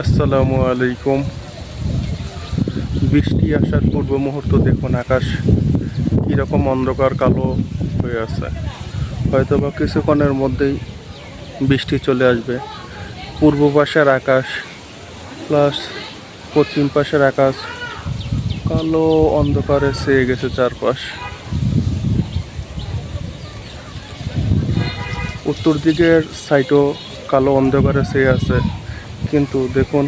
আসসালামু আলাইকুম। বৃষ্টি আসার পূর্ব মুহূর্ত দেখুন, আকাশ কীরকম অন্ধকার, কালো হয়ে আছে। হয়তো বা কিছুক্ষণের মধ্যেই বৃষ্টি চলে আসবে। পূর্ব পাশের আকাশ প্লাস পশ্চিম পাশের আকাশ কালো অন্ধকারে সেয়ে গেছে চারপাশ। উত্তর দিকের সাইডও কালো অন্ধকারে সেয়ে আছে। কিন্তু দেখুন,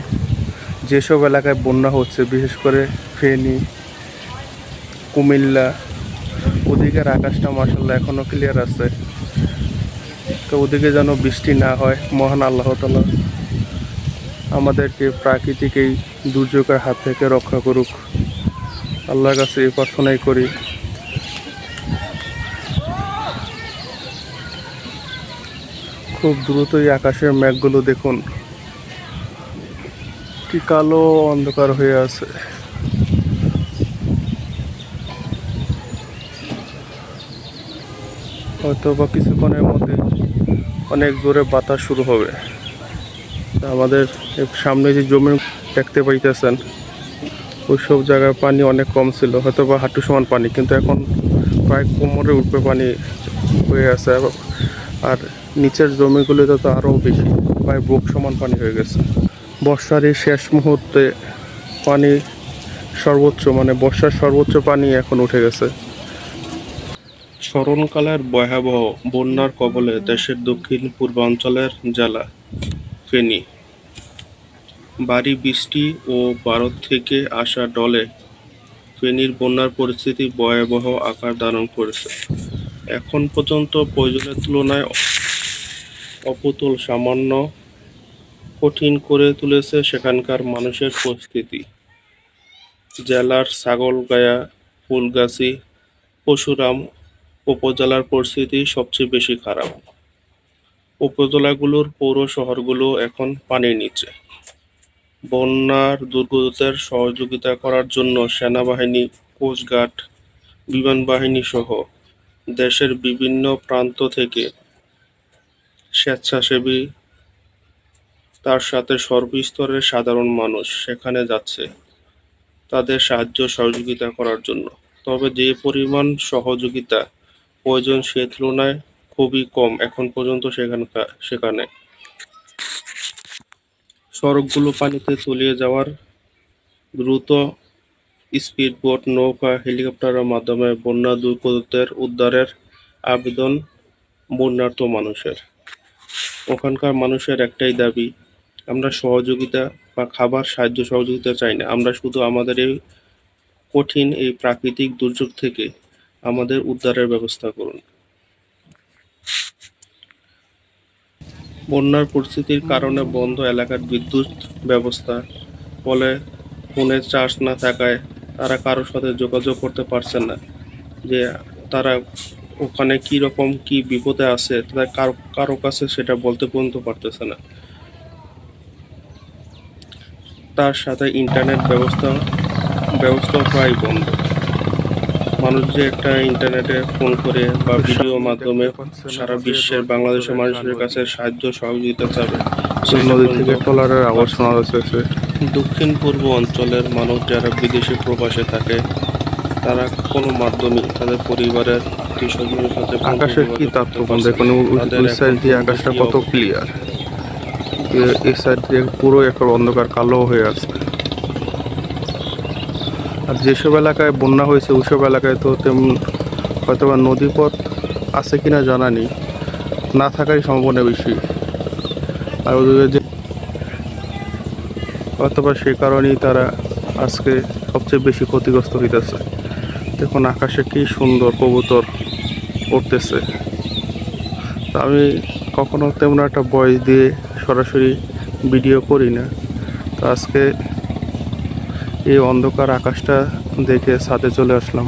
যেসব এলাকায় বন্যা হচ্ছে, বিশেষ করে ফেনী, কুমিল্লা, ওদিকের আকাশটা মাসাল্লাহ এখনও ক্লিয়ার আছে। তো ওদিকে যেন বৃষ্টি না হয়, মহান আল্লাহ তালা আমাদেরকে প্রাকৃতিক এই দুর্যোগের হাত থেকে রক্ষা করুক। আল্লাহর কাছে এই প্রার্থনাই করি। খুব দ্রুতই আকাশের মেঘগুলো দেখুন। কি কালো অন্ধকার হয়ে আছে। হয়তো বা কিছুক্ষণের মধ্যে অনেক জোরে বাতাস শুরু হবে। আমাদের সামনে যে জমি দেখতে পাইতেছেন, ওই সব জায়গায় পানি অনেক কম ছিল হয়তো বা হাঁটু সমান পানি, কিন্তু এখন প্রায় কোমরে উঠবে পানি হয়ে আছে আর নিচের জমিগুলোতে তো আরও বেশি, প্রায় বুক সমান পানি হয়ে গেছে। বর্ষার এই শেষ মুহূর্তে পানি সর্বোচ্চ মানে বর্ষার সর্বোচ্চ পানি এখন উঠে গেছে। স্মরণকালের ভয়াবহ বন্যার কবলে দেশের দক্ষিণ পূর্বাঞ্চলের জেলা ফেনী। বাড়ি বৃষ্টি ও ভারত থেকে আসা ডলে ফেনীর বন্যার পরিস্থিতি ভয়াবহ আকার ধারণ করেছে। এখন পর্যন্ত প্রয়োজনের তুলনায় অপুতুল সামান্য কঠিন করে তুলেছে সেখানকার মানুষের পরিস্থিতি। জেলার ছাগলগায়া, ফুলগাছি, পশুরাম উপজেলার পরিস্থিতি সবচেয়ে বেশি খারাপ। উপজেলাগুলোর পৌর শহরগুলো এখন পানির নিচে। বন্যার দুর্গতদের সহযোগিতা করার জন্য সেনাবাহিনী, কোস্টগার্ড বিমান বাহিনী সহ দেশের বিভিন্ন প্রান্ত থেকে স্বেচ্ছাসেবী তার সাথে সর্বস্তরের সাধারণ মানুষ সেখানে যাচ্ছে তাদের সাহায্য সহযোগিতা করার জন্য। তবে যে পরিমাণ সহযোগিতা প্রয়োজন সে তুলনায় খুবই কম এখন পর্যন্ত সেখানকার সেখানে। সড়কগুলো পানিতে তলিয়ে যাওয়ার দ্রুত স্পিডবোট নৌকা, হেলিকপ্টারের মাধ্যমে বন্যা দুর্গতদের উদ্ধারের আবেদন বন্যার্থ মানুষের। ওখানকার মানুষের একটাই দাবি আমরা সহযোগিতা বা খাবার সাহায্য সহযোগিতা চাই না। আমরা শুধু আমাদের এই কঠিন, এই প্রাকৃতিক দুর্যোগ থেকে আমাদের উদ্ধারের ব্যবস্থা করুন। বন্যার পরিস্থিতির কারণে বন্ধ এলাকার বিদ্যুৎ ব্যবস্থা, ফলে ফোনে চার্জ না থাকায় তারা কারোর সাথে যোগাযোগ করতে পারছেন না। যে তারা ওখানে কি রকম কি বিপদে আছে তারা কারও কারও কাছে সেটা বলতে পর্যন্ত পারতেছে না। তার সাথে ইন্টারনেট ব্যবস্থা ব্যবস্থাও প্রায় বন্ধ। মানুষ যে একটা ইন্টারনেটে ফোন করে বা ভিডিও মাধ্যমে সারা বিশ্বের বাংলাদেশের মানুষের কাছে সাহায্য সহযোগিতা চাবে। নদী থেকে ট্রলারের আওয়াজ শোনা যাচ্ছে। দক্ষিণ পূর্ব অঞ্চলের মানুষ যারা বিদেশে প্রবাসে থাকে তারা কোনো মাধ্যমে তাদের পরিবারের আত্মীয় স্বজনের সাথে আকাশের কি করতে দেখুন আকাশটা কত ক্লিয়ার এই সাইড দিয়ে পুরো একটা অন্ধকার, কালো হয়ে আছে। আর যেসব এলাকায় বন্যা হয়েছে ওইসব এলাকায় তো তেমন হয়তো বা নদীপথ আছে কিনা জানা নেই। না থাকারই সম্ভাবনা বেশি। আর ওদিকে যে অথবা সেই কারণেই তারা আজকে সবচেয়ে বেশি ক্ষতিগ্রস্ত হইতেছে। দেখুন আকাশে কি সুন্দর কবুতর উঠতেছে। আমি কখনো তেমন একটা বয়স দিয়ে সরাসরি ভিডিও করি না। তো আজকে এই অন্ধকার আকাশটা দেখে ছাদে চলে আসলাম।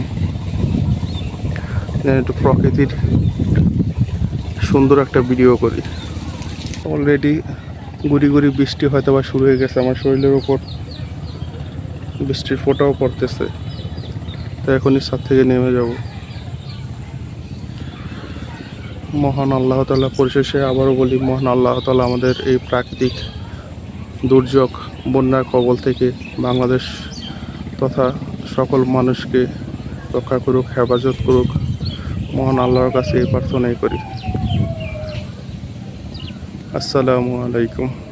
একটু প্রকৃতির সুন্দর একটা ভিডিও করি। অলরেডি গুড়ি গুড়ি বৃষ্টি হয়তো বা শুরু হয়ে গেছে, আমার শরীরের উপর বৃষ্টির ফোটাও পড়তেছে। তো এখনই ছাদ থেকে নেমে যাব। মহান আল্লাহ তালা পরিশেষে আবারও বলি, মহান আল্লাহ তালা আমাদের এই প্রাকৃতিক দুর্যোগ, বন্যার কবল থেকে বাংলাদেশ তথা সকল মানুষকে রক্ষা করুক, হেফাজত করুক। মহান আল্লাহর কাছে এই প্রার্থনাই করি। আসসালামু আলাইকুম।